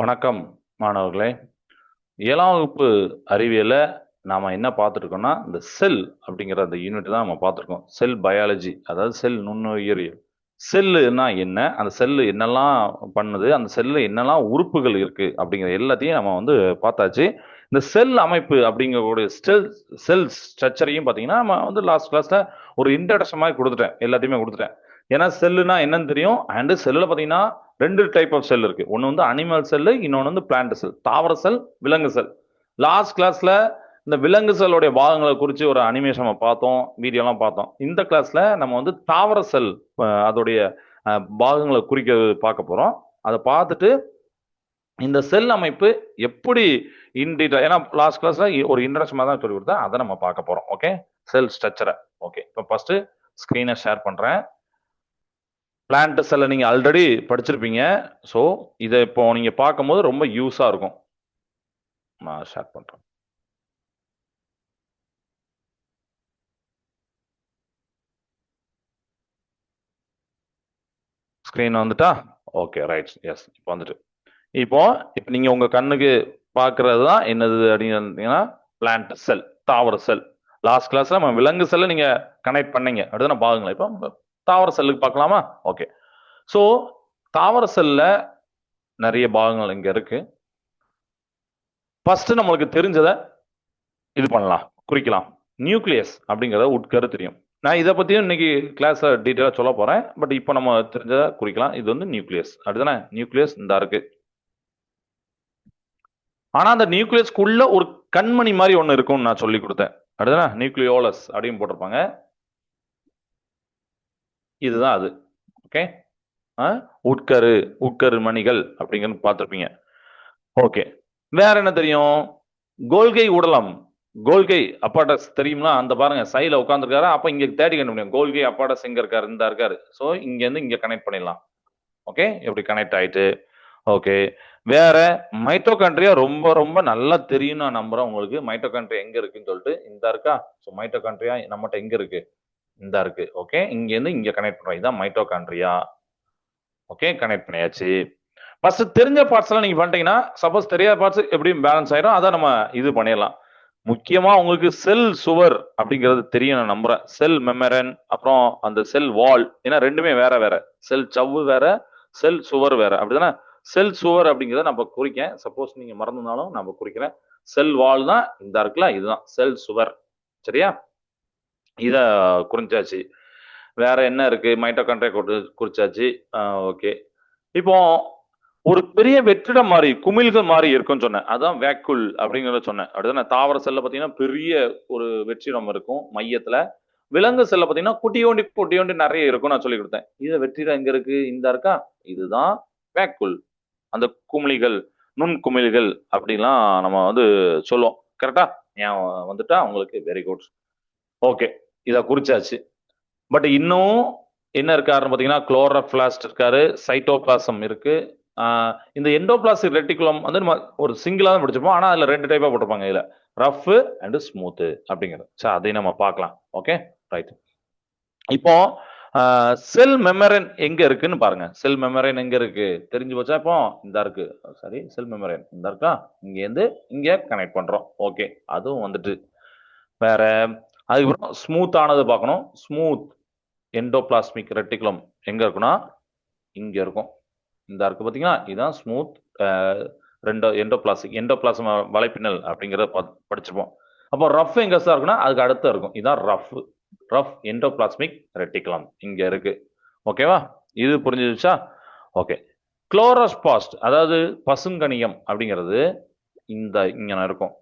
வணக்கம் மாணவர்களே. ஏழாம் வகுப்பு அறிவியலை நாம் என்ன பார்த்துருக்கோம்னா இந்த செல் அப்படிங்கிற அந்த யூனிட் தான் நம்ம பார்த்துருக்கோம். செல் பயாலஜி அதாவது செல் நுண்ணுயிரியல். செல்லுனா என்ன? அந்த செல்லு என்னெல்லாம் பண்ணுது? அந்த செல்லு என்னெல்லாம் உறுப்புகள் இருக்குது அப்படிங்கிற எல்லாத்தையும் நம்ம வந்து பார்த்தாச்சு. இந்த செல் அமைப்பு அப்படிங்கக்கூடிய ஸ்டெல் செல் ஸ்ட்ரக்சரையும் பார்த்தீங்கன்னா நம்ம வந்து லாஸ்ட் கிளாஸில் ஒரு இன்ட்ரடக்ஷன் மாதிரி கொடுத்துட்டேன். எல்லாத்தையுமே கொடுத்துட்டேன். ஏன்னா செல்லுனா என்னன்னு தெரியும்? அண்டு செல்லில் பார்த்தீங்கன்னா ரெண்டு டைப் ஆஃப் செல் இருக்கு. ஒன்று வந்து அனிமல் செல்லு இன்னொன்று வந்து பிளான்ட் செல் தாவர செல் விலங்கு செல் லாஸ்ட் கிளாஸ்ல இந்த விலங்கு செல்லுடைய பாகங்களை குறித்து ஒரு அனிமேஷன் நம்ம பார்த்தோம் வீடியோலாம் பார்த்தோம். இந்த கிளாஸ்ல நம்ம வந்து தாவர செல் அதோடைய பாகங்களை குறிக்க பார்க்க போகிறோம் அதை பார்த்துட்டு இந்த செல் அமைப்பு எப்படி இன் ஏன்னா லாஸ்ட் கிளாஸ்ல ஒரு இன்ட்ரெஸ்ட் தான் சொல்லி கொடுத்தேன். அதை நம்ம பார்க்க போகிறோம் ஓகே செல் ஸ்ட்ரக்சரை ஓகே இப்போ ஃபர்ஸ்ட் ஸ்க்ரீனை ஷேர் பண்ணுறேன் பிளான்ட் செல்லை நீங்கள் ஆல்ரெடி படிச்சிருப்பீங்க. ஸோ இதை இப்போ நீங்கள் பார்க்கும்போது ரொம்ப யூஸாக இருக்கும். நான் ஷேர் பண்ணுறேன் ஸ்க்ரீன் வந்துட்டா? ஓகே ரைட் எஸ் இப்போ வந்துட்டு. இப்போ இப்போ நீங்கள் உங்கள் கண்ணுக்கு பார்க்கறது தான் என்னது அப்படின்னு பார்த்தீங்கன்னா பிளான்ட் செல் தாவர செல் லாஸ்ட் கிளாஸில் நம்ம விலங்கு செல்லை நீங்கள் கனெக்ட் பண்ணீங்க. அடுத்து பாருங்களேன். இப்போ தாவர செல்லுக்கு பார்க்கலாமா? ஓகே ஸோ தாவர செல்ல நிறைய பாகங்கள் இங்க இருக்கு. ஃபர்ஸ்ட் நம்மளுக்கு தெரிஞ்சதை இது பண்ணலாம் குறிக்கலாம். நியூக்ளியஸ் அப்படிங்கிறத உட்கரு தெரியும். நான் இதை பற்றியும் இன்னைக்கு கிளாஸ் டீட்டெயிலாக சொல்ல போறேன். பட் இப்போ நம்ம தெரிஞ்சதை குறிக்கலாம். இது வந்து நியூக்ளியஸ் அப்படிதானே? நியூக்ளியஸ் இந்த இருக்கு. ஆனா அந்த நியூக்ளியஸ்க்குள்ள ஒரு கண்மணி மாதிரி ஒன்று இருக்கும்னு நான் சொல்லி கொடுத்தேன். அப்படிதானே? நியூக்ளியோலஸ் அப்படின்னு போட்டிருப்பாங்க. இதுதான் அது. ஓகே உட்கரு உட்கரு மணிகள் அப்படிங்கிறது பார்த்துருப்பீங்க. ஓகே வேற என்ன தெரியும்? கோல்கை உடலம் கோல்கை அப்பாட்டஸ் தெரியும்னா அந்த பாருங்க சைல உட்காந்துருக்காரு அப்ப இங்க தேடி கண்டுபிடிக்கும் கோல்கை அப்பாட்டஸ் எங்க இருக்காரு? இந்த இருக்காரு. ஸோ இங்க இருந்து இங்க கனெக்ட் பண்ணிடலாம். ஓகே எப்படி கனெக்ட் ஆயிட்டு? ஓகே வேற மைட்டோகாண்ட்ரியா ரொம்ப ரொம்ப நல்லா தெரியும் நான் நம்புறேன். உங்களுக்கு மைட்டோகாண்ட்ரியா எங்க இருக்குன்னு சொல்லிட்டு. இந்த இருக்கா? ஸோ மைட்டோகாண்ட்ரியா நம்மகிட்ட எங்க இருக்கு? இந்த இருக்கு. ஓகே இங்கேருந்து இங்க கனெக்ட் பண்ணுறோம் இதான் மைட்டோகாண்ட்ரியா ஓகே கனெக்ட் பண்ணியாச்சு. ஃபர்ஸ்ட் தெரிஞ்ச பார்ட்ஸ் எல்லாம் நீங்க பண்ணிட்டீங்கன்னா சப்போஸ் தெரியாத பார்ட்ஸ் எப்படியும் பேலன்ஸ் ஆயிரும். அதை நம்ம இது பண்ணிடலாம். முக்கியமா உங்களுக்கு செல் சுவர் அப்படிங்கிறது தெரியும் நான் நம்புறேன். செல் மெமரன் அப்புறம் அந்த செல் வால் ஏன்னா ரெண்டுமே வேற வேற. செல் சவ்வு வேற செல் சுவர் வேற. அப்படிதானே? செல் சுவர் அப்படிங்கிறத நம்ம குறிக்கேன் சப்போஸ் நீங்க மறந்துனாலும் நம்ம குறிக்கிறேன். செல் வால் தான் இந்த இருக்குல்ல இதுதான். செல் சுவர். சரியா? இதை குறிஞ்சாச்சு. வேற என்ன இருக்கு? மைட்டோகாண்ட்ரியா குறிச்சாச்சு. ஓகே இப்போ ஒரு பெரிய வெற்றிடம் மாதிரி குமிழ்கள் மாதிரி இருக்கும்னு சொன்னேன். அதான் வேக்குல் அப்படிங்கிறத சொன்னேன். அடுத்து தாவர செல்ல பார்த்தீங்கன்னா பெரிய ஒரு வெற்றிடம் இருக்கும் மையத்துல. விலங்கு செல்ல பார்த்தீங்கன்னா குட்டியோண்டி குட்டியோண்டி நிறைய இருக்கும் நான் சொல்லி கொடுத்தேன். இது வெற்றிடம் எங்க இருக்கு? இந்த இருக்கா? இதுதான் வேக்குல் அந்த குமிழிகள் நுண் குமிழ்கள் அப்படிலாம் நம்ம வந்து சொல்லுவோம். கரெக்டா ஏன் வந்துட்டா உங்களுக்கு வெரி குட் ஓகே இதை குறிச்சாச்சு. பட் இன்னும் என்ன இருக்காருன்னு பார்த்தீங்கன்னா குளோரோபிளாஸ்ட் இருக்காரு சைட்டோபிளாசம் இருக்கு. இந்த எண்டோபிளாஸ்டிக் ரெட்டிகுலம் வந்து நம்ம ஒரு சிங்கிளாக தான் படிச்சிருப்போம். ஆனால் அதில் ரெண்டு டைப்பாக போட்டிருப்பாங்க இதில். ரஃப் அண்ட் ஸ்மூத் அப்படிங்கிறது. சரி அதையும் நம்ம பார்க்கலாம். ஓகே ரைட் இப்போ செல் மெமரன் எங்க இருக்குன்னு பாருங்க. செல் மெமரன் எங்க இருக்கு? தெரிஞ்சு போச்சா இப்போ? இந்த இருக்கு. சாரி செல் மெமரன் இந்த இருக்கா? இங்க இருந்து இங்க கனெக்ட் பண்றோம். ஓகே அதுவும் வந்துட்டு வேற அதுக்கப்புறம் ஸ்மூத் ஆனது பார்க்கணும். ஸ்மூத் எண்டோபிளாஸ்மிக் ரெட்டிகுலம் எங்க இருக்குன்னா இங்க இருக்கும். இந்த இருக்கு பார்த்தீங்கன்னா இதுதான் ஸ்மூத் ரெண்டோ எண்டோபிளாஸ்டிக் எண்டோபிளாஸ்ம வலைப்பின்னல் அப்படிங்கிறத படிச்சிருப்போம். அப்போ ரஃப் எங்க சார் இருக்குன்னா அதுக்கு அடுத்த இருக்கும். இதுதான் ரஃப் ரஃப் எண்டோபிளாஸ்மிக் ரெட்டிகுலம் இங்க இருக்கு. ஓகேவா இது புரிஞ்சிருச்சா? ஓகே குளோரோஸ்பாஸ்ட் அதாவது பசுங்கணியம் அப்படிங்கிறது இந்த இங்கே இருக்கும்.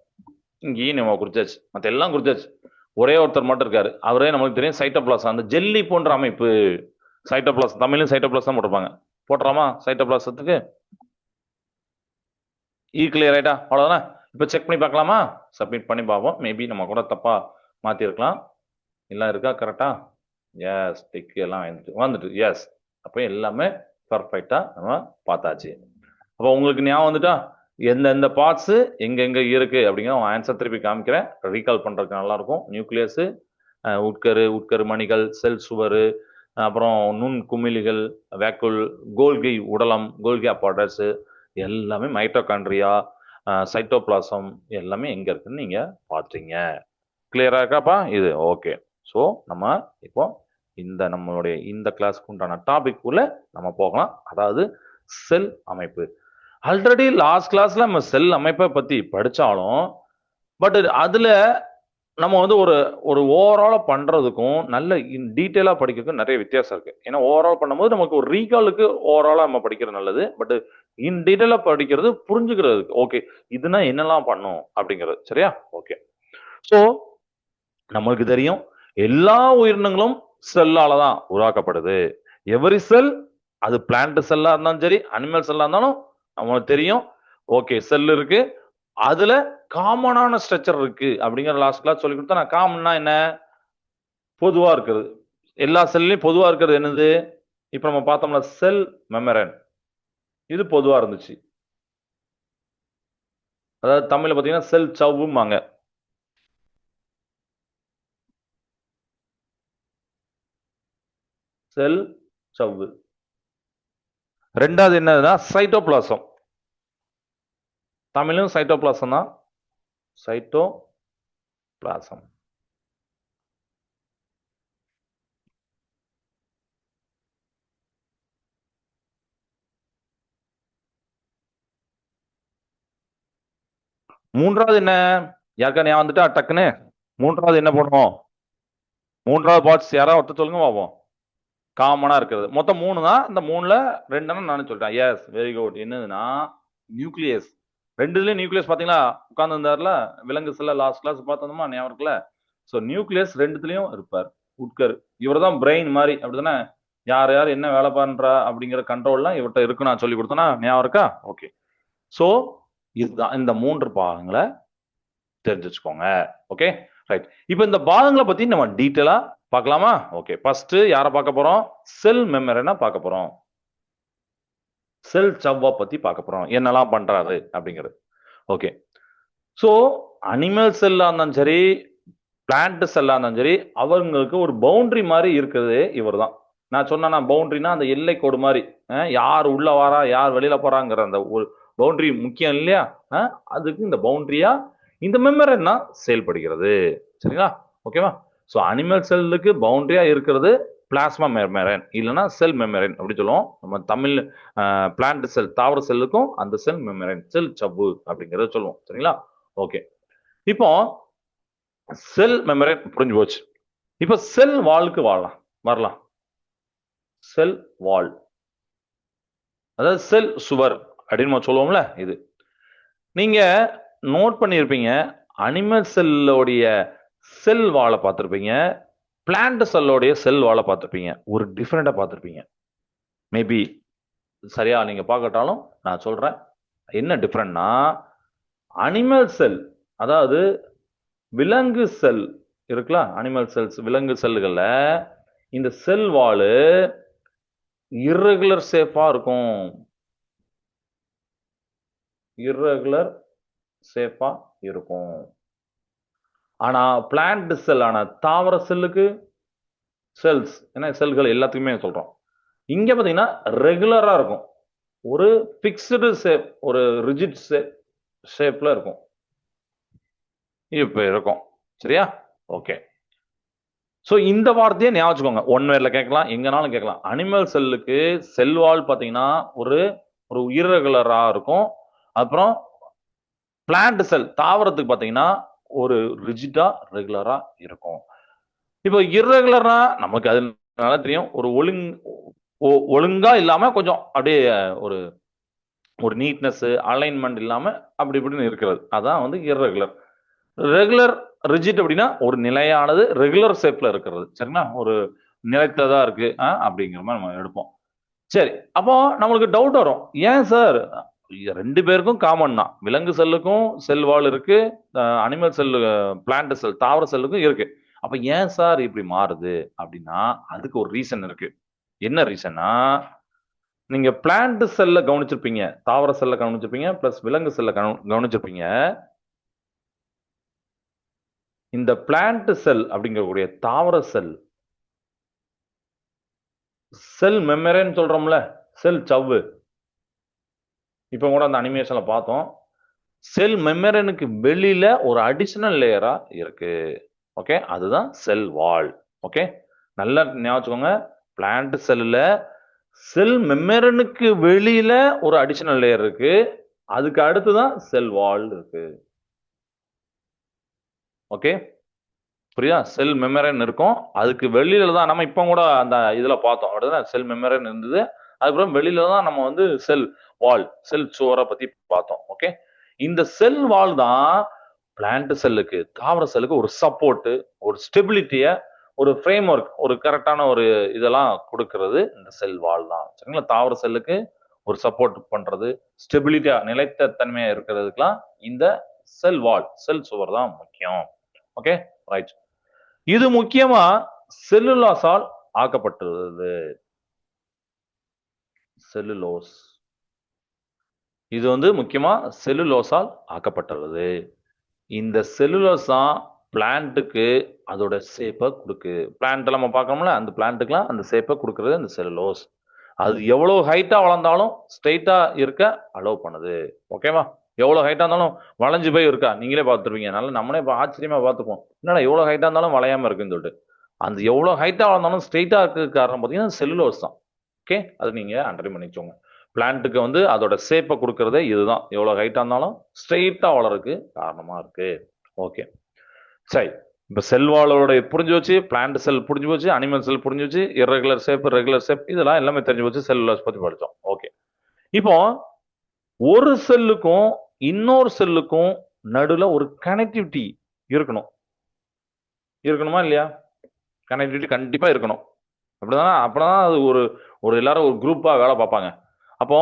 இங்கேயும் நம்ம குறிச்சாச்சு. மற்ற எல்லாம் குறிச்சாச்சு. ஒரே ஒருத்தர் மட்டும் இருக்காரு. அவரே நமக்கு தெரியும் சைட்டோபிளாஸ் அந்த ஜெல்லி போன்ற அமைப்பு சைட்டோபிளாஸ் தமிழும் சைட்டோபிளாஸ் தான் போட்டிருப்பாங்க. போட்டுறாமா சைட்டோபிளாசத்துக்கு? ஈ e கிளியர் ஆயிட்டா? அவ்வளோதானே இப்போ செக் பண்ணி பார்க்கலாமா? சப்மிட் பண்ணி பார்ப்போம். மேபி நம்ம கூட தப்பாக மாற்றிருக்கலாம் எல்லாம் இருக்கா? கரெக்டா எஸ் டிக் எல்லாம் வந்துட்டு வந்துட்டு எஸ் அப்போ எல்லாமே பர்ஃபெக்டாக நம்ம பார்த்தாச்சு. அப்போ உங்களுக்கு ஞாபகம் வந்துட்டா? எந்தெந்த பார்ட்ஸு எங்கெங்கே இருக்குது அப்படிங்கிற ஆன்சர் திருப்பி காமிக்கிறேன். ரீகால் பண்ணுறதுக்கு நல்லாயிருக்கும். நியூக்ளியஸு உட்கரு உட்கரு மணிகள் செல் சுவரு அப்புறம் நுண் குமிழிகள் வேக்குல் கோல்கை உடலம் கோல்கி அப்பாடர்ஸு எல்லாமே மைட்டோகாண்ட்ரியா சைட்டோபிளாசம் எல்லாமே எங்கே இருக்குன்னு நீங்கள் பார்த்தீங்க. கிளியராக இருக்காப்பா இது ஓகே ஸோ நம்ம இப்போ இந்த நம்மளுடைய இந்த கிளாஸ்க்கு உண்டான டாபிக் உள்ள நம்ம போகலாம். அதாவது செல் அமைப்பு. ஆல்ரெடி லாஸ்ட் கிளாஸ்ல நம்ம செல் அமைப்பை பத்தி படிச்சாலும் பட் அதுல நம்ம வந்து ஒரு ஒரு ஓவராலாக பண்றதுக்கும் நல்ல டீட்டெயிலாக படிக்கிறதுக்கும் நிறைய வித்தியாசம் இருக்கு. ஏன்னா ஓவரால் பண்ணும்போது நமக்கு ஒரு ரீகாலுக்கு ஓவராலாக நம்ம படிக்கிறது நல்லது பட் இன் டீட்டெயிலா படிக்கிறது புரிஞ்சுக்கிறதுக்கு ஓகே இதுனா என்னெல்லாம் பண்ணும் அப்படிங்கிறது சரியா? ஓகே ஸோ நம்மளுக்கு தெரியும் எல்லா உயிரினங்களும் செல்லால தான் உருவாக்கப்படுது. எவரி செல் அது பிளான்ட் செல்லா இருந்தாலும் சரி அனிமல் செல்லா இருந்தாலும் அவனுக்கு தெரியும். ஓகே செல் இருக்கு. அதுல காமனான ஸ்ட்ரக்சர் இருக்கு அப்படிங்கிற லாஸ்ட் கிளாஸ் சொல்லி கொடுத்தா நான் காமன்னா என்ன? பொதுவா இருக்கிறது. எல்லா செல்லையும் பொதுவா இருக்கிறது என்னது? இப்ப நம்ம பார்த்தோம்னா செல் மெமரன் இது பொதுவா இருந்துச்சு. அதாவது தமிழ்ல பாத்தீங்கன்னா செல் சவ்வும்பாங்க. செல் சவ்வு. ரெண்டாவது என்னதுன்னா சைட்டோபிளாசம் தமிழும் சைட்டோபிளாசம் தான். சைட்டோ பிளாசம் மூன்றாவது என்ன? யாருக்கா ஞாபகம் வந்துட்டா டக்குன்னு. மூன்றாவது என்ன பண்ணுவோம் மூன்றாவது பார்ட்ஸ் யாராவது ஒருத்தர் சொல்லுங்க பார்ப்போம். காமனாக இருக்கிறது. மொத்தம் மூணு தான். இந்த மூணுல ரெண்டு நான் சொல்லிட்டேன். எஸ் வெரி குட் என்னதுன்னா நியூக்ளியஸ் ரெண்டுலேயும் நியூக்ளியஸ் பார்த்தீங்களா? உட்காந்துருந்தார்ல விலங்கு செல்ல லாஸ்ட் கிளாஸ் பார்த்தோமா ஞாபகம் இருக்குல்ல? ஸோ நியூக்ளியஸ் ரெண்டுத்துலேயும் இருப்பார். உட்கர். இவர் தான் பிரெயின் மாதிரி. அப்படிதானே யார் யார் என்ன வேலை பண்ணுறா அப்படிங்கிற கண்ட்ரோல்லாம் இவர்கிட்ட இருக்கு நான் சொல்லி கொடுத்தேன்னா ஞாபகம் இருக்கா? ஓகே ஸோ இதுதான். இந்த மூன்று பாகங்களை தெரிஞ்சு வச்சுக்கோங்க ஓகே ரைட் இப்போ இந்த பாகங்களை பற்றி நம்ம டீட்டெயிலாக பார்க்கலாமா? ஓகே ஃபர்ஸ்ட் யாரை பார்க்க போறோம்? செல் மெமரினா பார்க்க போறோம். செல் சவ்வா பத்தி பார்க்க போறோம். என்னெல்லாம் பண்றாரு அப்படிங்கிறது. ஓகே ஸோ அனிமல் செல்லாக இருந்தாலும் சரி பிளான்ட் செல்லா இருந்தாலும் சரி அவங்களுக்கு ஒரு பவுண்டரி மாதிரி இருக்கிறது இவர் தான். நான் சொன்னா பவுண்டரினா அந்த எல்லை கோடு மாதிரி யார் உள்ள வரா யார் வெளியில போறாங்கிற அந்த ஒரு பவுண்டரி முக்கியம் இல்லையா? அதுக்கு இந்த பவுண்டரியா இந்த மெமரன்னா செயல்படுகிறது. சரிங்களா? ஓகேவா ஸோ அனிமல் செல்லுக்கு பவுண்டரியா இருக்கிறது பிளாஸ்மா மெமரன் இல்லைன்னா செல் மெமரன் அப்படி சொல்லுவோம். நம்ம தமிழ் பிளான்ட் செல் தாவர செல்லுக்கும் அந்த செல் மெமரன் செல் சவ்வு அப்படிங்கிறத சொல்லுவோம். சரிங்களா? ஓகே இப்போ செல் மெமரன் புரிஞ்சு போச்சு. இப்போ செல் வாலுக்கு வாழலாம். வரலாம். செல் வால் அதாவது செல் சுவர் அப்படின்னு நம்ம சொல்லுவோம்ல இது. நீங்க நோட் பண்ணியிருப்பீங்க அனிமல் செல்லோடைய செல் வாழை பார்த்துருப்பீங்க. பிளான்ட் செல்லோடைய செல் வாழை பார்த்துருப்பீங்க. ஒரு டிஃப்ரெண்டாக பார்த்துருப்பீங்க. மேபி சரியா நீங்கள் பார்க்கட்டாலும் நான் சொல்கிறேன் என்ன டிஃப்ரெண்ட்னா அனிமல் செல் அதாவது விலங்கு செல் இருக்குல்ல அனிமல் செல்ஸ் விலங்கு செல்களில் இந்த செல் வாலு இர்ரெகுலர் சேஃபாக இருக்கும். இர்ரெகுலர் சேஃபாக இருக்கும். ஆனால் பிளான்ட் செல் ஆனால் தாவர செல்லுக்கு செல்ஸ் ஏன்னா செல்கள் எல்லாத்துக்குமே சொல்கிறோம் இங்கே பார்த்தீங்கன்னா ரெகுலராக இருக்கும். ஒரு ஃபிக்ஸ்டு ஷேப் ஒரு ரிஜிட் ஷேப்பில் இருக்கும். இப்போ இருக்கும். சரியா? ஓகே ஸோ இந்த வார்த்தையை ஞாபகம் ஒன் வேர்ல கேட்கலாம் எங்கனாலும் கேட்கலாம். அனிமல் செல்லுக்கு செல்வால் பார்த்தீங்கன்னா ஒரு ஒரு இரகுலரா இருக்கும். அப்புறம் பிளான்ட் செல் தாவரத்துக்கு பார்த்தீங்கன்னா ஒரு ரிஜிடா ரெகுலரா இருக்கும். இப்போ இரகுலரா நமக்கு அது நல்லா தெரியும். ஒரு ஒழுங் ஒ- ஒழுங்கா இல்லாம கொஞ்சம் அப்படியே ஒரு ஒரு நீட்னஸ் அலைன்மெண்ட் இல்லாம அப்படி இப்படின்னு இருக்கிறது. அதான் வந்து இரகுலர் ரெகுலர் ரிஜிட் அப்படின்னா ஒரு நிலையானது ரெகுலர் ஷேப்ல இருக்கிறது. சரிங்களா? ஒரு நிலைத்ததா இருக்கு ஆ, அப்படிங்கிற மாதிரி நம்ம எடுப்போம். சரி அப்போ நம்மளுக்கு டவுட் வரும். ஏன் சார் ரெண்டு பேருக்கும் காமன் தான். விலங்கு செல்லுக்கும் செல் வால் இருக்கு அனிமல் செல்லு பிளான்ட் செல் தாவர செல்லுக்கும் இருக்கு. அப்ப ஏன் சார் இப்படி மாறுது? அப்படின்னா அதுக்கு ஒரு ரீசன் இருக்கு. என்ன ரீசன்னா நீங்க பிளான்ட் செல்ல கவனிச்சிருப்பீங்க தாவர செல்ல கவனிச்சிருப்பீங்க பிளஸ் விலங்கு செல்ல கவனிச்சிருப்பீங்க. இந்த பிளான்ட் செல் அப்படிங்கக்கூடிய தாவர செல் செல் மெமரேன்னு சொல்றோம்ல செல் சவ்வு. இப்போ கூட அந்த அனிமேஷனில் பார்த்தோம். செல் மெமரனுக்கு வெளியில ஒரு அடிஷனல் லேயரா இருக்கு. ஓகே அதுதான் செல் வால் ஓகே நல்லா ஞாபகம் வச்சுக்கோங்க. பிளான்ட் செல்லில் செல் மெமரனுக்கு வெளியில ஒரு அடிஷனல் லேயர் இருக்கு. அதுக்கு அடுத்துதான் செல் வால் இருக்கு. ஓகே புரியுதா? செல் மெமரன் இருக்கும். அதுக்கு வெளியில தான் நம்ம இப்போ கூட அந்த இதுல பார்த்தோம். அப்படிதான்? செல் மெமரன் இருந்தது. அதுக்கப்புறம் வெளியில தான் நம்ம வந்து செல் வால் செல் சுவரை பத்தி பார்த்தோம் ஓகே இந்த செல் வால் தான் பிளான்ட் செல்லுக்கு தாவர செல்லுக்கு ஒரு சப்போர்ட் ஒரு ஸ்டெபிலிட்டிய ஒரு ஃப்ரேம் ஒர்க் ஒரு கரெக்டான ஒரு இதெல்லாம் கொடுக்கறது இந்த செல் வால் தான். சரிங்களா? தாவர செல்லுக்கு ஒரு சப்போர்ட் பண்றது ஸ்டெபிலிட்டியா நிலைத்த தன்மையா இருக்கிறதுக்கெல்லாம் இந்த செல் வால் செல் சுவர் தான் முக்கியம் ஓகே ரைட் இது முக்கியமா செல்லுலாஸால் ஆக்கப்பட்டுள்ளது. செல்லுலோஸ். இது வந்து முக்கியமா செல்லுலோஸால் ஆக்கப்பட்டுள்ளது. இந்த செல்லுலோஸ் தான் பிளான்ட்டுக்கு அதோட ஷேப்பை கொடுக்கு. பிளான்ட் நம்ம பார்க்கணும்ல அந்த பிளான்ட்டுக்குலாம் அந்த ஷேப்பை கொடுக்கறது அந்த செல்லுலோஸ். அது எவ்வளவு ஹைட்டா வளர்ந்தாலும் ஸ்ட்ரைட்டா இருக்க அலோவ் பண்ணுது. ஓகேவா எவ்வளவு ஹைட்டா இருந்தாலும் வளைஞ்சு போய் இருக்கா? நீங்களே பார்த்துருவீங்க அதனால நம்மளே இப்போ ஆச்சரியமா பார்த்துப்போம். என்னடா எவ்வளவு ஹைட்டா இருந்தாலும் வளையாம இருக்குன்னு சொல்லிட்டு. அந்த எவ்வளவு ஹைட்டா வளர்ந்தாலும் ஸ்ட்ரைட்டா இருக்கிறதுக்கு காரணம் பார்த்தீங்கன்னா செல்லுலோஸ் தான். ஓகே அது நீங்கள் அண்டர் பண்ணிக்கோங்க. பிளான்ட்டுக்கு வந்து அதோட ஷேப்பை கொடுக்கறதே இதுதான். எவ்வளோ ஹைட்டாக இருந்தாலும் ஸ்ட்ரெயிட்டாக வளருக்கு காரணமாக இருக்குது ஓகே சரி. இப்போ செல் வாழோட புரிஞ்சு வச்சு பிளான்ட் செல் புரிஞ்சு வச்சு அனிமல் செல் புரிஞ்சு வச்சு இரெகுலர் ஷேப் ரெகுலர் ஷேப் இதெல்லாம் எல்லாமே தெரிஞ்சு வச்சு செல்லுலர்ஸ் பற்றி படித்தோம். ஓகே இப்போ ஒரு செல்லுக்கும் இன்னொரு செல்லுக்கும் நடுவில் ஒரு கனெக்டிவிட்டி இருக்கணும். இருக்கணுமா இல்லையா? கனெக்டிவிட்டி கண்டிப்பாக இருக்கணும். அப்படிதான்? அப்படிதான் அது ஒரு ஒரு எல்லாரும் ஒரு குரூப்பாக வேலை பார்ப்பாங்க. அப்போ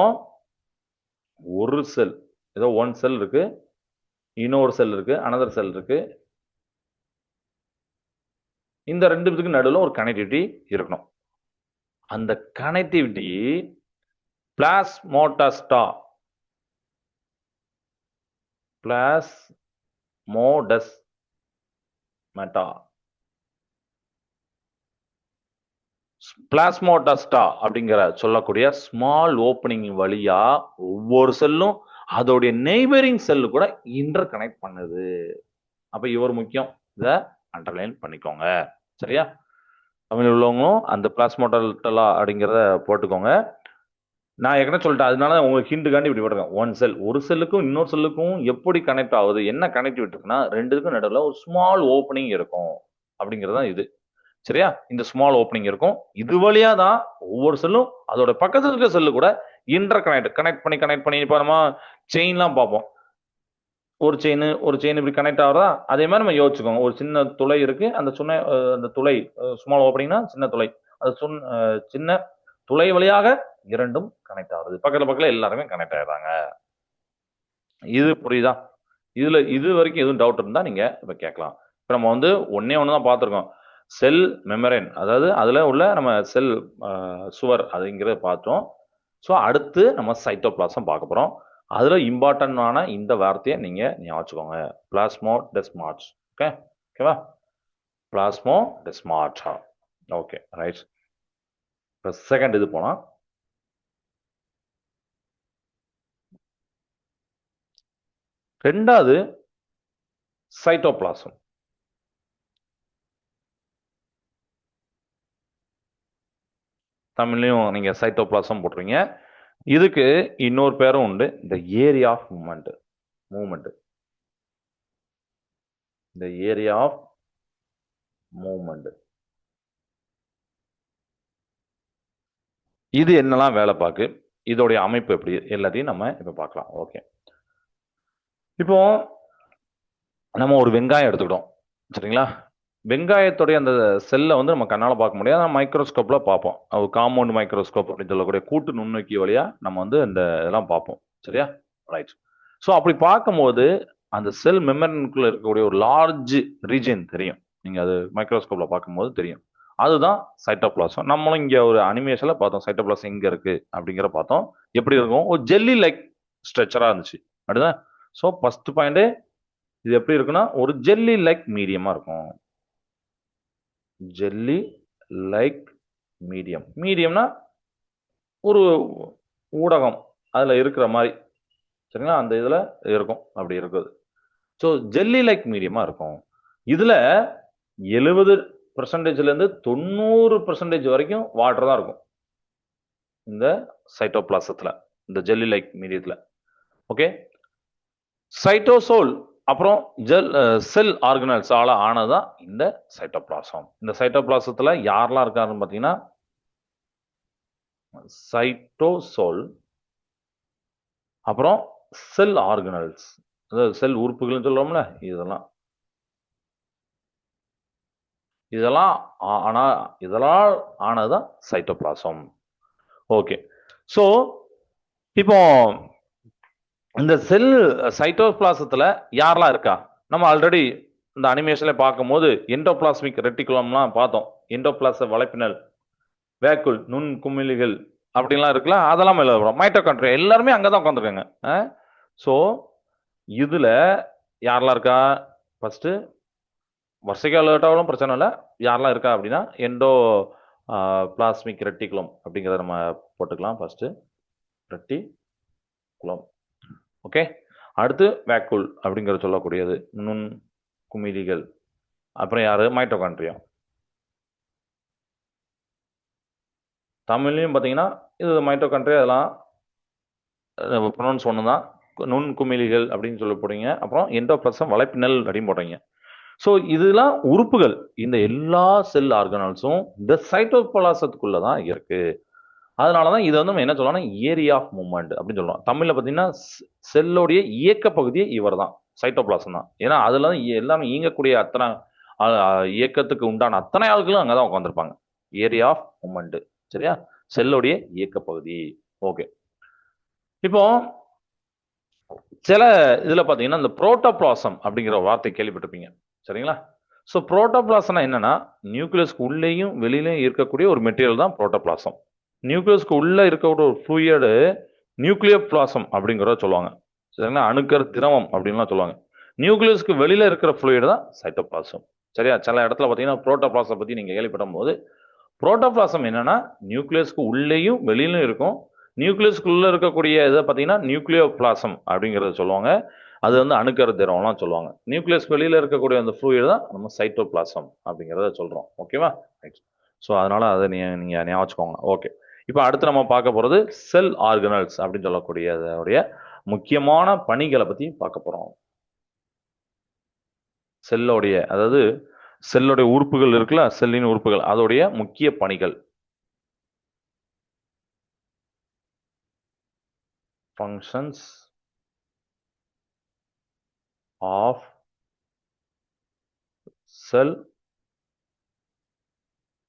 ஒரு செல் ஏதோ ஒன் செல் இருக்கு இன்னொரு செல் இருக்கு அனதர் செல் இருக்கு. இந்த ரெண்டு இதுக்கு நடுவில் ஒரு கனெக்டிவிட்டி இருக்கணும். அந்த connectivity plasmodesmata plasmodesmata plasmodesmata அப்படிங்கிற சொல்லக்கூடிய ஸ்மால் ஓப்பனிங் வழியா ஒவ்வொரு செல்லும் அதோடைய நெய்பரிங் செல்லு கூட இன்டர் கனெக்ட் பண்ணுது. அப்ப இவர் முக்கியம். இதை அண்டர்லைன் பண்ணிக்கோங்க. சரியா? தமிழ் உள்ளவங்களும் அந்த பிளாஸ்மோட்டலா அப்படிங்கிறத போட்டுக்கோங்க. நான் ஏற்கனவே சொல்லிட்டேன். அதனால உங்களுக்கு ஹிண்டுக்காண்டி இப்படி போட்டிருக்கேன். ஒன் செல் ஒரு செல்லுக்கும் இன்னொரு செல்லுக்கும் எப்படி கனெக்ட் ஆகுது? என்ன கனெக்டிவிட்டி இருக்குன்னா ரெண்டுக்கும் நடுவில் ஒரு ஸ்மால் ஓப்பனிங் இருக்கும். அப்படிங்கிறது தான் இது. சரியா? இந்த ஸ்மால் ஓப்பனிங் இருக்கும். இது வழியா தான் ஒவ்வொரு செல்லும் அதோட பக்கத்துல இருக்கிற செல்லு கூட இன்டர் கனெக்ட் கனெக்ட் பண்ணி கனெக்ட் பண்ணி இப்போ நம்ம செயின்லாம் பார்ப்போம். ஒரு செயின் ஒரு செயின் இப்படி கனெக்ட் ஆகிறதா? அதே மாதிரி நம்ம யோசிச்சுக்கோங்க. ஒரு சின்ன துளை இருக்கு. அந்த சின்ன அந்த துளை ஸ்மால் ஓப்பனிங்னா சின்ன துளை. அது சுன் சின்ன துளை வழியாக இரண்டும் கனெக்ட் ஆகுது. பக்கத்துல பக்கத்துல எல்லாருமே கனெக்ட் ஆயிடுறாங்க. இது புரியுதா? இதுல இது வரைக்கும் எதுவும் டவுட் இருந்தா நீங்க இப்ப கேட்கலாம். இப்ப நம்ம வந்து ஒன்னே ஒன்று தான் பார்த்துருக்கோம். செல் மெமரேன் அதாவது அதில் உள்ள நம்ம செல் சுவர் அதுங்கிறத பார்த்தோம். ஸோ அடுத்து நம்ம சைட்டோபிளாசம் பார்க்க போகிறோம் அதில் இம்பார்ட்டன்டான இந்த வார்த்தையை நீங்கள் ஞாபகம் வச்சுக்கோங்க பிளாஸ்மோ டெஸ்மார்ட்ஸ் ஓகே ஓகேவா பிளாஸ்மோ டெஸ்மார்ட்ஸா ஓகே ரைட் இப்போ செகண்ட் இது போனால் ரெண்டாவது சைட்டோபிளாசம் தமிழ்லையும் நீங்கள் சைட்டோபிளாசம் போட்டுருங்க இதுக்கு இன்னொரு பேரும் உண்டு. இந்த ஏரியா ஆஃப் மூமெண்ட் மூமெண்ட் இந்த ஏரியா ஆஃப் மூமெண்ட் இது என்னெல்லாம் வேலை பார்க்கு? இதோடைய அமைப்பு எப்படி? எல்லாத்தையும் நம்ம இப்போ பார்க்கலாம். ஓகே இப்போ நம்ம ஒரு வெங்காயம் எடுத்துக்கிட்டோம். சரிங்களா? வெங்காயத்துடைய அந்த செல்லை வந்து நம்ம கண்ணால் பார்க்க முடியாது. ஆனால் மைக்ரோஸ்கோப்பில் பார்ப்போம். அது காம்பவுண்ட் மைக்ரோஸ்கோப் அப்படின்னு சொல்லக்கூடிய கூட்டு நுண்ணோக்கி வழியாக நம்ம வந்து இந்த இதெல்லாம் பார்ப்போம். சரியா? ரைட் ஸோ அப்படி பார்க்கும்போது அந்த செல் மெமரனுக்குள்ள இருக்கக்கூடிய ஒரு லார்ஜ் ரீஜன் தெரியும். நீங்கள் அது மைக்ரோஸ்கோப்பில் பார்க்கும்போது தெரியும். அதுதான் சைட்டோபிளாசம் நம்மளும் இங்கே ஒரு அனிமேஷனில் பார்த்தோம். சைட்டோபிளாசம் எங்கே இருக்குது அப்படிங்கிற பார்த்தோம். எப்படி இருக்கும்? ஒரு ஜெல்லி லைக் ஸ்ட்ரக்சரா இருந்துச்சு. அப்படிதான்? ஸோ ஃபஸ்ட் பாயிண்ட்டு இது எப்படி இருக்குன்னா ஒரு ஜெல்லி லைக் மீடியமாக இருக்கும். ஜெல்லி லைக் மீடியம் மீடியம்னா ஒரு ஊடகம் அதில் இருக்கிற மாதிரி. சரிங்களா? அந்த இதில் இருக்கும். அப்படி இருக்குது. ஸோ ஜெல்லி லைக் மீடியமாக இருக்கும். இதில் எழுபது பர்சன்டேஜ்லேருந்து தொண்ணூறு பர்சன்டேஜ் வரைக்கும் வாட்டர் தான் இருக்கும். இந்த சைட்டோபிளாசத்தில் இந்த ஜெல்லி லைக் மீடியத்தில் ஓகே சைட்டோசோல் அப்புறம் ஜெல் செல் ஆர்கனல்ஸ் ஆனதுதான் இந்த சைட்டோபிளாசம் இந்த சைட்டோபிளாசத்தில் யாரெல்லாம் இருக்காருன்னு பார்த்தீங்கன்னா சைட்டோசோல் அப்புறம் செல் ஆர்கனல்ஸ் அதாவது செல் உறுப்புகள்னு சொல்லுவோம்ல இதெல்லாம். இதெல்லாம் ஆனால் இதெல்லாம் ஆனதுதான் சைட்டோபிளாசம் ஓகே ஸோ இப்போ இந்த செல் சைட்டோபிளாசத்துல யாரெல்லாம் இருக்கா? நம்ம ஆல்ரெடி இந்த அனிமேஷன்ல பார்க்கும்போது எண்டோபிளாஸ்மிக் ரெட்டிகுலம்லாம் பார்த்தோம். எண்டோபிளாச வலைப்பினல் வேக்குள் நுண் குமிழிகள் அப்படின்லாம் இருக்குல்ல அதெல்லாம் எழுதுறோம் மைட்டோகாண்ட்ரியா எல்லாருமே அங்கே தான் உட்காந்துருக்காங்க ஸோ இதில் யாரெல்லாம் இருக்கா? ஃபஸ்ட்டு வருஷக்கு அலர்ட்டாலும் பிரச்சனை இல்லை. யாரெல்லாம் இருக்கா அப்படின்னா எண்டோ பிளாஸ்மிக் ரெட்டிகுலம் அப்படிங்கிறத நம்ம போட்டுக்கலாம். ஃபஸ்ட்டு ரெட்டி குலம் ஓகே அடுத்து வேக்குள் அப்படிங்கிற சொல்லக்கூடியது. நுண் குமிழிகள். அப்புறம் யார்? மைட்டோகாண்ட்ரியா தமிழ்லையும் பார்த்தீங்கன்னா இது மைட்டோகான்ட்ரி அதெல்லாம் ப்ரொனவுன்ஸ் ஒன்று தான் நுண் குமிழிகள் அப்படின்னு சொல்ல போடுறீங்க அப்புறம் எண்டோபிளசம் வலைப்பின்னல் அப்படின்னு போடுறீங்க ஸோ இதெல்லாம் உறுப்புகள். இந்த எல்லா செல் ஆர்கனால்ஸும் இந்த சைட்டோபலாசத்துக்குள்ளே தான் இருக்குது அதனால தான் இதை வந்து நம்ம என்ன சொல்லலாம் ஏரியா ஆஃப் மூமெண்ட் அப்படின்னு சொல்லுவோம் தமிழில் பார்த்தீங்கன்னா செல்லோடைய இயக்க பகுதியே இவர் தான் சைட்டோபிளாசம் தான். ஏன்னா அதில் தான் எல்லாமே இயங்கக்கூடிய அத்தனை இயக்கத்துக்கு உண்டான அத்தனை ஆட்களும் அங்கே தான் உட்காந்துருப்பாங்க ஏரியா ஆஃப் மூமெண்ட் சரியா? செல்லுடைய இயக்க பகுதி. ஓகே இப்போ சில இதில் பார்த்தீங்கன்னா இந்த புரோட்டோபிளாசம் அப்படிங்கிற வார்த்தை கேள்விப்பட்டிருப்பீங்க. சரிங்களா? ஸோ புரோட்டோபிளாசம்னா என்னன்னா நியூக்ளியஸ்க்கு உள்ளேயும் வெளியிலையும் இருக்கக்கூடிய ஒரு மெட்டீரியல் தான் புரோட்டோபிளாசம் நியூக்ளியஸ்க்கு உள்ளே இருக்கக்கூடிய ஒரு ஃப்ளூயடு நியூக்ளியர் பிளாசம் அப்படிங்கிறத சொல்லுவாங்க. சரிங்களா? அணுக்கர் திரவம் அப்படின்லாம் சொல்லுவாங்க. நியூக்ளியஸ்க்கு வெளியில இருக்கிற ஃப்ளூயிடு தான் சைட்டோபிளாசம் சரியா? சில இடத்துல பார்த்தீங்கன்னா புரோட்டோபிளாசம் பற்றி நீங்கள் கேள்விப்படும் போது புரோட்டோபிளாசம் என்னன்னா நியூக்ளியஸ்க்கு உள்ளேயும் வெளியிலும் இருக்கும். நியூக்ளியஸ்க்குள்ள இருக்கக்கூடிய இதை பார்த்தீங்கன்னா நியூக்ளியோ பிளாசம் அப்படிங்கிறத சொல்லுவாங்க. அது வந்து அணுக்கரு திரவம்லாம் சொல்லுவாங்க. நியூக்ளியஸ் வெளியில் இருக்கக்கூடிய அந்த ஃப்ளூயிட் தான் நம்ம சைட்டோபிளாசம் அப்படிங்கிறத சொல்கிறோம் ஓகேவா? ஸோ அதனால் அதை நீ நீங்கள் ஞாபகம் வச்சுக்கோங்க. ஓகே இப்போ அடுத்து நம்ம பார்க்க போகிறது செல் ஆர்கனல்ஸ் அப்படின்னு சொல்லக்கூடிய அதனுடைய முக்கியமான பணிகளை பற்றியும் பார்க்க போகிறோம் செல்லோடைய அதாவது செல்லுடைய உறுப்புகள் இருக்குல்ல செல்லின் உறுப்புகள் அதோடைய முக்கிய பணிகள். ஃபங்க்ஷன்ஸ் ஆஃப் செல்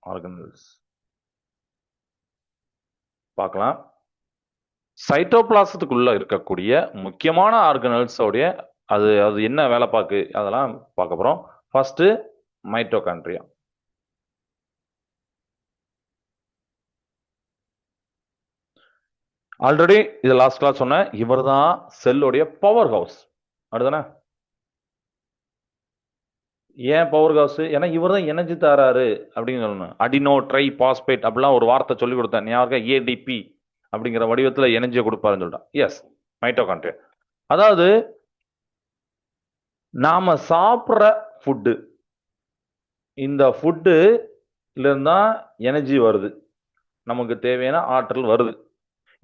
ஆர்கனல்ஸ் பார்க்கலாம். சைட்டோபிளாசத்துக்குள்ள இருக்கக்கூடிய முக்கியமான ஆர்கனல்ஸோடைய அது அது என்ன வேலை பார்க்கு? அதெல்லாம் பார்க்க போறோம். ஃபர்ஸ்ட் மைட்டோகான்ட்ரியா ஆல்ரெடி இது லாஸ்ட் கிளாஸ் சொன்னேன். இவர் தான் செல்லுடைய பவர் ஹவுஸ் அடுதானே ஏன் பவர் ஹவுஸ் ஏன்னா இவர் தான் எனர்ஜி தராரு அப்படின்னு சொல்லணும். அடினோ ட்ரை பாஸ்பேட் அப்படிலாம் ஒரு வார்த்தை சொல்லி கொடுத்தேன். ஞாபகம் ஏடிபி அப்படிங்கிற வடிவத்தில் எனர்ஜியை கொடுப்பாருன்னு சொல்லிட்டான். எஸ் மைட்டோகாண்ட்ரியா அதாவது நாம சாப்பிட்ற ஃபுட்டு இந்த ஃபுட்டு இருந்தா எனர்ஜி வருது. நமக்கு தேவையான ஆற்றல் வருது.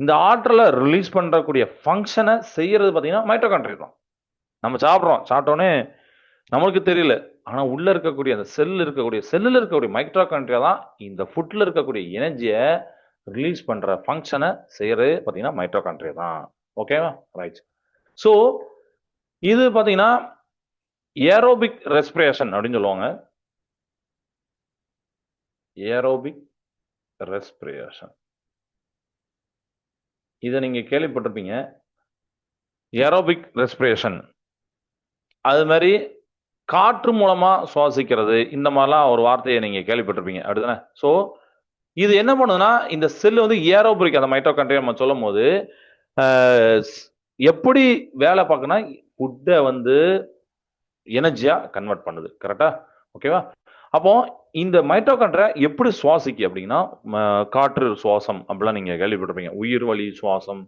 இந்த ஆற்றலை ரிலீஸ் பண்ணுறக்கூடிய ஃபங்க்ஷனை செய்கிறது பார்த்தீங்கன்னா மைட்டோகாண்ட்ரியா தான். நம்ம சாப்பிட்றோம். சாப்பிட்டோன்னே நம்மளுக்கு தெரியல. ஆனா உள்ள இருக்கக்கூடிய அந்த செல் இருக்கக்கூடிய செல்லில் இருக்கக்கூடிய மைட்டோகாண்ட்ரியா தான் இந்த ஃபுட்ல இருக்கக்கூடிய எனர்ஜியை ரிலீஸ் பண்ற ஃபங்க்ஷனை செய்யறது பார்த்தீங்கன்னா மைட்டோகாண்ட்ரியா தான். ஓகேவா ரைட் ஸோ இது பார்த்தீங்கன்னா ஏரோபிக் ரெஸ்பிரேஷன் அப்படின்னு சொல்லுவாங்க. ஏரோபிக் ரெஸ்பிரேஷன் இதை நீங்க கேள்விப்பட்டிருப்பீங்க. ஏரோபிக் ரெஸ்பிரேஷன் அது மாதிரி காற்று மூலமா சுவாசிக்கிறது. இந்த மாதிரிலாம் ஒரு வார்த்தையை நீங்க கேள்விப்பட்டிருப்பீங்க. அப்படிதானே? ஸோ இது என்ன பண்ணுதுன்னா இந்த செல் வந்து ஏரோபிக் அந்த மைட்டோகாண்ட்ரியா நம்ம சொல்லும் போது எப்படி வேலை பார்க்கணும்னா ஃபுட்டை வந்து எனர்ஜியா கன்வெர்ட் பண்ணுது. கரெக்டா ஓகேவா அப்போ இந்த மைட்டோகாண்ட்ரியா எப்படி சுவாசிக்கு அப்படின்னா காற்று சுவாசம் அப்படிலாம் நீங்க கேள்விப்பட்டிருப்பீங்க. உயிர் வழி சுவாசம்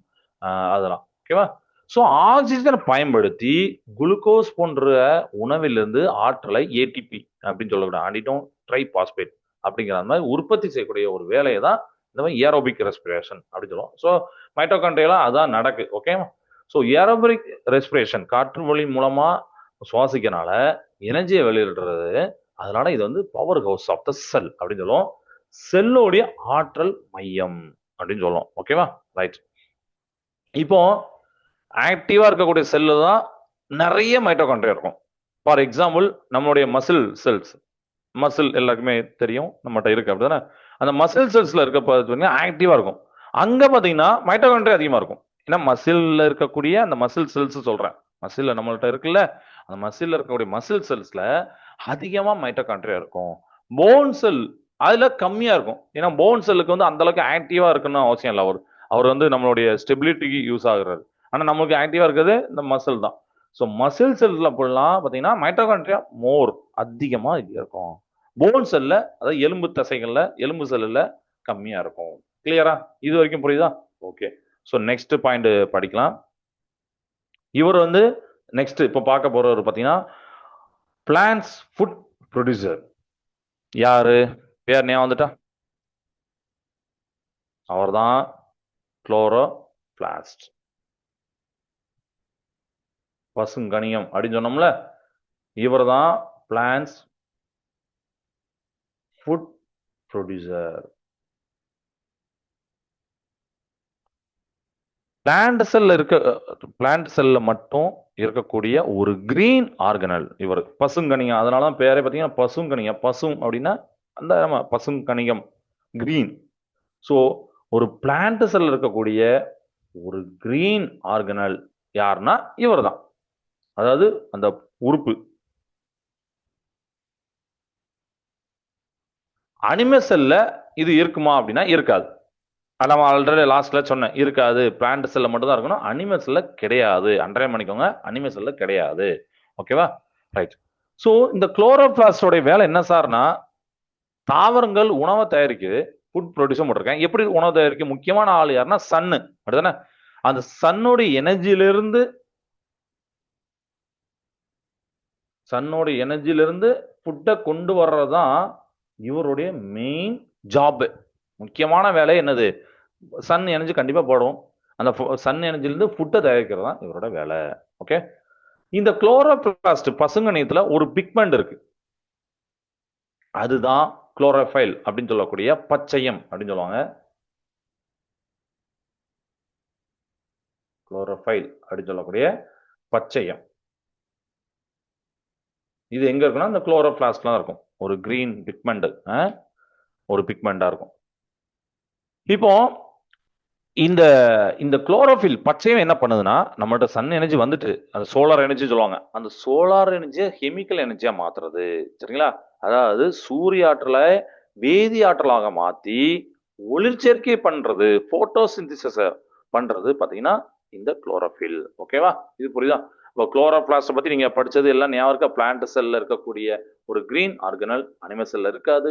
அதெல்லாம். ஓகேவா ஸோ ஆக்சிஜனை பயன்படுத்தி குளுக்கோஸ் போன்ற உணவிலிருந்து ஆற்றலை ஏடிபி அப்படின்னு சொல்லக்கூடிய ஆண்டிட்டோம் ட்ரை பாஸ்பேட் அப்படிங்கிற அந்த மாதிரி உற்பத்தி செய்யக்கூடிய ஒரு வேலையை தான் இந்த மாதிரி ஏரோபிக் ரெஸ்பிரேஷன் அப்படின்னு சொல்லுவோம். ஸோ மைட்டோகான்ட்ரியெல்லாம் அதான் நடக்கு. ஓகேவா ஸோ ஏரோபிக் ரெஸ்பிரேஷன் காற்று வழி மூலமாக சுவாசிக்கனால எனர்ஜியை வெளியிடுறது. அதனால இது வந்து power house of the cell அப்படின்னு சொல்லுவோம். செல்லோடைய ஆற்றல் மையம் அப்படின்னு சொல்லுவோம். ஓகேவா ரைட் இப்போ ஆக்டிவா இருக்கக்கூடிய செல்லு தான் நிறைய மைட்டோகாண்ட்ரியா இருக்கும். ஃபார் எக்ஸாம்பிள் நம்மளுடைய மசில் செல்ஸ் மசில் எல்லாருக்குமே தெரியும் நம்மகிட்ட இருக்கு அப்படிதானே? அந்த மசில் செல்ஸ்ல இருக்க பார்த்தீங்கன்னா ஆக்டிவா இருக்கும். அங்க பாத்தீங்கன்னா மைட்டோகாண்ட்ரியா அதிகமா இருக்கும். ஏன்னா மசில்ல இருக்கக்கூடிய அந்த மசில் செல்ஸ் சொல்றேன். மசில்ல நம்மள்ட்ட இருக்குல்ல அந்த மசில்ல இருக்கக்கூடிய மசில் செல்ஸ்ல அதிகமா மைட்டோகாண்ட்ரியா இருக்கும். போன் செல் அதுல கம்மியா இருக்கும். ஏன்னா போன் செல்லுக்கு வந்து அந்த அளவுக்கு ஆக்டிவா இருக்குன்னு அவசியம் இல்லை. அவர் அவர் வந்து நம்மளுடைய ஸ்டெபிலிட்டிக்கு யூஸ் ஆகுறாரு. ஆனால் நம்மளுக்கு ஆக்டிவாக இருக்கிறது இந்த மசில் தான். ஸோ மசில் செல்ல போடலாம். பார்த்தீங்கன்னா மைட்டோகான்ட்ரியா மோர் அதிகமாக இருக்கும். போன் செல்ல அதாவது எலும்பு தசைகளில் எலும்பு செல்லில் கம்மியாக இருக்கும். கிளியரா இது வரைக்கும் புரியுதா? ஓகே ஸோ நெக்ஸ்ட் பாயிண்ட் படிக்கலாம். இவர் வந்து நெக்ஸ்ட் இப்போ பார்க்க போறவர் பார்த்தீங்கன்னா பிளான்ஸ் ஃபுட் ப்ரொடியூசர் யாரு? பேர் ஞாபகம் வந்துட்டா? அவர்தான் குளோரோ பிளாஸ்ட் பசுங்கணியம் அப்படின்னு சொன்னோம்ல இவர் தான் பிளான்ஸ் ஃபுட் ப்ரொடியூசர் பிளான்ட் செல்ல இருக்க பிளான்ட் செல்ல மட்டும் இருக்கக்கூடிய ஒரு கிரீன் ஆர்கனல் இவர் பசுங்கணியம் அதனால தான் பேரே பார்த்தீங்கன்னா பசுங்கணியம் பசும் அப்படின்னா அந்த நம்ம பசுங்கணியம் கிரீன் ஸோ ஒரு பிளான்ட் செல்ல இருக்கக்கூடிய ஒரு கிரீன் ஆர்கனல் யாருன்னா இவர் தான் அதாவது அந்த உறுப்பு. அனிம செல்ல இது இருக்குமா அப்படின்னா இருக்காது. அது நம்ம ஆல்ரெடி லாஸ்ட்ல சொன்னேன் இருக்காது. பிளான்ட் செல்ல மட்டும் தான் இருக்கணும். அனிம செல்ல கிடையாது. அன்றைய பண்ணிக்கோங்க. அனிம செல்ல கிடையாது. ஓகேவா ரைட் ஸோ இந்த குளோரோபிளாஸ்டோடைய வேலை என்ன சார்னா தாவரங்கள் உணவை தயாரிக்குது. ஃபுட் ப்ரொடியூஸும் போட்டிருக்கேன். எப்படி உணவு தயாரிக்க முக்கியமான ஆள் யாருன்னா சன்னு. அப்படிதானே அந்த சன்னுடைய எனர்ஜியிலிருந்து சன்னோட எனர்ஜிலிருந்து ஃபுட்டை கொண்டு வர்றது தான் இவருடைய மெயின் ஜாப்பு முக்கியமான வேலை என்னது? சன் எனர்ஜி கண்டிப்பாக போடும். அந்த சன் எனர்ஜிலேருந்து ஃபுட்டை தயாரிக்கிறது தான் இவரோட வேலை. ஓகே இந்த குளோரோபிளாஸ்ட் பசுங்கணியத்தில் ஒரு பிக்மெண்ட் இருக்கு. அதுதான் குளோரோஃபைல் அப்படின்னு சொல்லக்கூடிய பச்சையம் அப்படின்னு சொல்லுவாங்க. குளோரோஃபைல் அப்படின்னு சொல்லக்கூடிய பச்சையம். இது எங்க இருக்குன்னா இந்த குளோரோபிளாஸ்ட்லாம் இருக்கும். ஒரு கிரீன் பிக்மெண்ட் ஒரு பிக்மெண்டா இருக்கும். இப்போ இந்த இந்த குளோரோஃபில் பச்சையம் என்ன பண்ணுதுன்னா நம்மள்ட்ட சன் எனர்ஜி வந்துட்டு அந்த சோலார் எனர்ஜி சொல்லுவாங்க. அந்த சோலார் எனர்ஜியை கெமிக்கல் எனர்ஜியா மாத்துறது. சரிங்களா? அதாவது சூரிய ஆற்றலை வேதி ஆற்றலாக மாத்தி ஒளிர்ச்சேர்க்கை பண்றது போட்டோசிந்திசஸ பண்றது பாத்தீங்கன்னா இந்த குளோரோஃபில் ஓகேவா இது புரியுதா? இப்போ குளோரோபிளாஸ்டை பத்தி நீங்க படிச்சது எல்லாம் ஞாபகம் இருக்கா? பிளான்ட் செல்லில் இருக்கக்கூடிய ஒரு கிரீன் ஆர்கனல் அனிமல் செல்ல இருக்காது.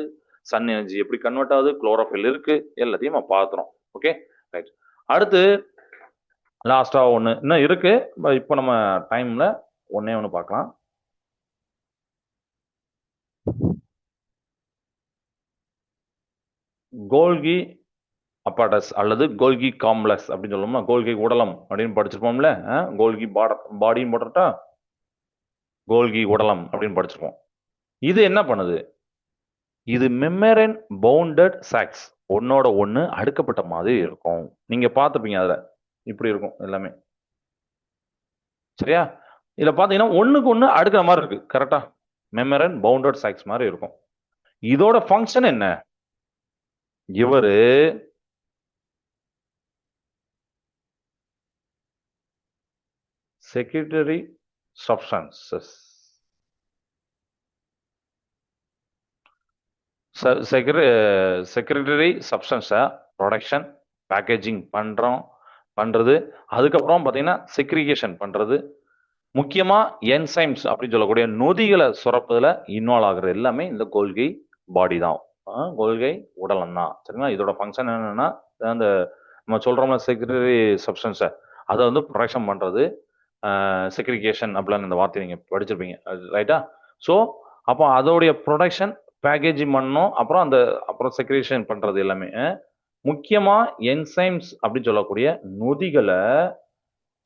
சன் எனர்ஜி எப்படி கன்வெர்ட் ஆகுது? குளோரோஃபில் இருக்கு. எல்லாத்தையும் நம்ம பார்த்துறோம் ஓகே ரைட் அடுத்து லாஸ்ட்டாக ஒன்று இன்னும் இருக்கு. இப்போ நம்ம டைம்ல ஒன்னே ஒன்று பார்க்கலாம். கோல்கி அப்பாடஸ் அல்லது கோல்கி காம்ப்ளெக்ஸ் அப்படின்னு சொல்லுவோம்னா கோல்கி உடலம் அப்படின்னு படிச்சிருப்போம்ல கோல்கி பாட பாடின்னு போட்டுட்டா கோல்கி உடலம் அப்படின்னு படிச்சிருப்போம். இது என்ன பண்ணுது? இது மெமரன் பவுண்டட் சாக்ஸ். ஒன்னோட ஒன்று அடுக்கப்பட்ட மாதிரி இருக்கும். நீங்க பார்த்துப்பீங்க அதில். இப்படி இருக்கும் எல்லாமே. சரியா? இதில் பார்த்தீங்கன்னா ஒன்றுக்கு ஒன்று அடுக்கிற மாதிரி இருக்கு. கரெக்டா மெமரன் பவுண்டட் சாக்ஸ் மாதிரி இருக்கும். இதோட ஃபங்க்ஷன் என்ன? இவரு secretary substances. செக்ரட்டரி சப்ஸ்டன்ஸை ப்ரொடக்ஷன் பேக்கேஜிங் பண்ணுறோம் பண்ணுறது அதுக்கப்புறம் பார்த்தீங்கன்னா செக்ரிகேஷன் பண்ணுறது முக்கியமாக என்சைம்ஸ் அப்படின்னு சொல்லக்கூடிய நொதிகளை சுரப்பதில் இன்வால்வ் ஆகுறது எல்லாமே இந்த கொள்கை பாடி தான். கொள்கை உடலம் தான். சரிங்களா? இதோட ஃபங்க்ஷன் என்னென்னா அந்த நம்ம சொல்கிறோம்ல செக்ரட்டரி சப்ஸ்டன்ஸை அதை வந்து ப்ரொடக்ஷன் பண்றது. செக்ரிகேஷன் அப்படிலாம் இந்த வார்த்தை நீங்கள் படிச்சிருப்பீங்க. அது ரைட்டா ஸோ அப்போ அதோடைய ப்ரொடக்ஷன் பேக்கேஜிங் பண்ணும். அப்புறம் அந்த அப்புறம் செக்ரிகேஷன் பண்ணுறது எல்லாமே. முக்கியமாக என்சைம்ஸ் அப்படின்னு சொல்லக்கூடிய நொதிகளை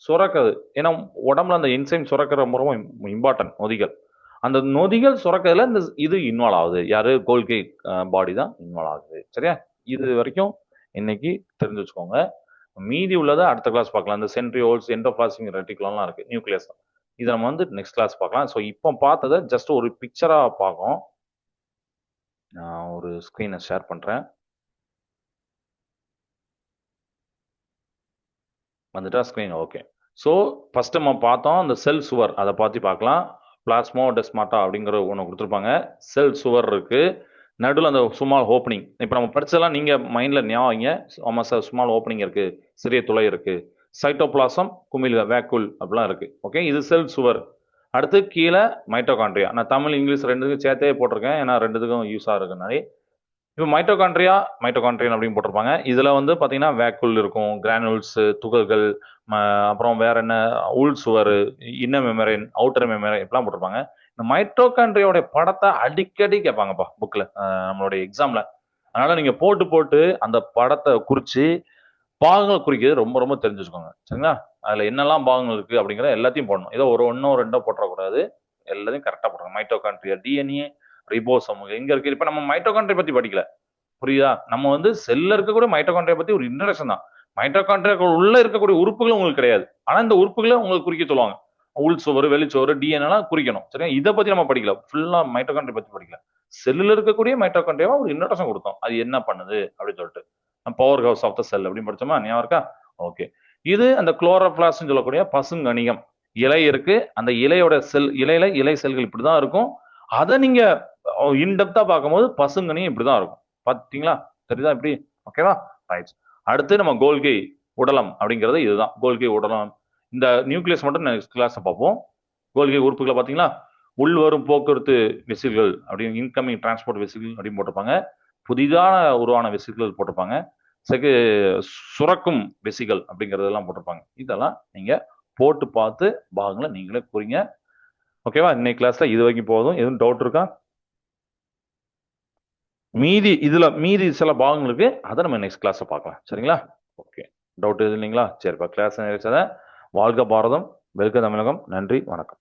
சுரக்கிறது. ஏன்னா உடம்புல அந்த என்சைம் சுரக்கிற ரொம்ப ரொம்ப இம்பார்ட்டன்ட் நொதிகள். அந்த நொதிகள் சுரக்கிறதுல இந்த இது இன்வால்வ் ஆகுது. யாரு? கோல்கை பாடி தான் இன்வால்வ் ஆகுது. சரியா? இது வரைக்கும் இன்னைக்கு தெரிஞ்சு வச்சுக்கோங்க. மீதி உள்ளதை அடுத்த கிளாஸ் பார்க்கலாம். இந்த சென்ட்ரியோல்ஸ் என்டோபிளாசிங் ரெட்டிகுலம்லாம் இருக்குது நியூக்ளியஸ் இதை நம்ம வந்து நெக்ஸ்ட் கிளாஸ் பார்க்கலாம். ஸோ இப்போ பார்த்ததை ஜஸ்ட் ஒரு பிக்சராக பார்க்கும் நான் ஒரு ஸ்க்ரீனை ஷேர் பண்ணுறேன் வந்துட்டா ஸ்க்ரீன் ஓகே ஸோ ஃபஸ்ட்டு நம்ம பார்த்தோம் அந்த செல் சுவர் அதை பார்த்து பார்க்கலாம். பிளாஸ்மோ டெஸ்மாட்டா அப்படிங்கிற ஒன்று கொடுத்துருப்பாங்க. செல் சுவர் இருக்குது நடுவில் அந்த சுமால் ஓப்பனிங் இப்போ நம்ம படிச்சதெல்லாம் நீங்கள் மைண்டில் ஞாபகம் ஆமாம் சார் சுமால் ஓப்பனிங் இருக்குது சிறிய துளை இருக்குது சைட்டோபிளாசம் குமிழ் வேக்குல் அப்படிலாம் இருக்குது ஓகே இது செல் சுவர் அடுத்து கீழே மைட்டோகாண்ட்ரியா நான் தமிழ் இங்கிலீஷ் ரெண்டுத்துக்கும் சேர்த்தே போட்டிருக்கேன். ஏன்னா ரெண்டுத்துக்கும் யூஸாக இருக்குனாலே இப்போ மைட்டோகாண்ட்ரியா மைட்டோகாண்ட்ரியன் அப்படின்னு போட்டிருப்பாங்க. இதில் வந்து பார்த்தீங்கன்னா வேக்குல் இருக்கும். கிரானுல்ஸு துகள்கள் அப்புறம் வேற என்ன? உள் சுவர் இன்ன மெமரேன் அவுட்டர் மெமரேன் இப்படிலாம் போட்டிருப்பாங்க. இந்த மைட்ரோகான்ட்ரியோடைய படத்தை அடிக்கடி கேட்பாங்கப்பா புக்ல நம்மளுடைய எக்ஸாம்ல அதனால நீங்க போட்டு போட்டு அந்த படத்தை குறிச்சு பாகங்கள் குறிக்கிறது ரொம்ப ரொம்ப தெரிஞ்சு வச்சுக்கோங்க. சரிங்களா? அதுல என்னெல்லாம் பாகங்கள் இருக்கு அப்படிங்கிற எல்லாத்தையும் போடணும். ஏதோ ஒரு ஒன்னோ ரெண்டோ போட்டுறக்கூடாது எல்லாத்தையும் கரெக்டா போடணும் மைட்டோகாண்ட்ரியா டிஎன்ஏ ரிபோசம் எங்க இருக்கு. இப்ப நம்ம மைட்டோகாண்ட்ரியா பத்தி படிக்கல. புரியுதா? நம்ம வந்து செல்ல இருக்கக்கூடிய மைட்ரோகான்ட்ரியை பத்தி ஒரு இன்ட்ரடக்ஷன் தான். மைட்டோகாண்ட்ரியா உள்ள இருக்கக்கூடிய உறுப்புகளும் உங்களுக்கு கிடையாது. ஆனா இந்த உறுப்புகளை உங்களுக்கு குறிக்க சொல்லுவாங்க. உள் சுவர் வெளிச்சுவர் டிஎன்எலாம் குறிக்கணும். சரியா? இதை பத்தி நம்ம படிக்கல. ஃபுல்லா மைட்டோகாண்ட்ரியா பத்தி படிக்கல. செல்லில் இருக்கக்கூடிய மைட்டோகாண்ட்ரியாவா ஒரு இன்ட்ரடக்ஷன் கொடுத்தோம். அது என்ன பண்ணுது? அப்படின்னு சொல்லிட்டு. Power house of the cell அப்படின்னு படிச்சோமா? ஞாபகம் இருக்கா? ஓகே இது அந்த குளோரோபிளாஸ்ட்னு சொல்லக்கூடிய பசுங்கணிகம் இலை இருக்கு. அந்த இலையோட செல் இலையில இலை செல்கள் இப்படிதான் இருக்கும். அதை நீங்க இன்டெப்தா பார்க்கும்போது பசுங்கனியும் இப்படிதான் இருக்கும். பாத்தீங்களா? சரிதான் இப்படி? ஓகேவா ரைட் அடுத்து நம்ம கோல்கை உடலம் அப்படிங்கிறது இதுதான். கோல்கை உடலம் இந்த நியூக்ளியஸ் மட்டும் நெக்ஸ்ட் கிளாஸ் பார்ப்போம். கோல்கை உறுப்புகளை பார்த்தீங்கன்னா உள்வரும் போக்குவரத்து வெசில்கள் அப்படின்னு இன்கமிங் டிரான்ஸ்போர்ட் வெசில்கள் அப்படின்னு போட்டிருப்பாங்க. புதிதான உருவான வெசில்கள் போட்டிருப்பாங்க. செகு சுரக்கும் வெசிகள் அப்படிங்கிறதெல்லாம் போட்டிருப்பாங்க. இதெல்லாம் நீங்கள் போட்டு பார்த்து பாகங்களை நீங்களே கூறிங்க. ஓகேவா இன்னைக்கு கிளாஸ்ல இது வரைக்கும் போதும். எதுவும் டவுட் இருக்கா? மீதி இதுல மீதி சில பாகங்களுக்கு அதை நம்ம நெக்ஸ்ட் கிளாஸை பார்க்கலாம். சரிங்களா? ஓகே டவுட் எதுவும் இல்லைங்களா? சரிப்பா கிளாஸ் வாழ்க பாரதம் வெல்க தமிழகம். நன்றி வணக்கம்.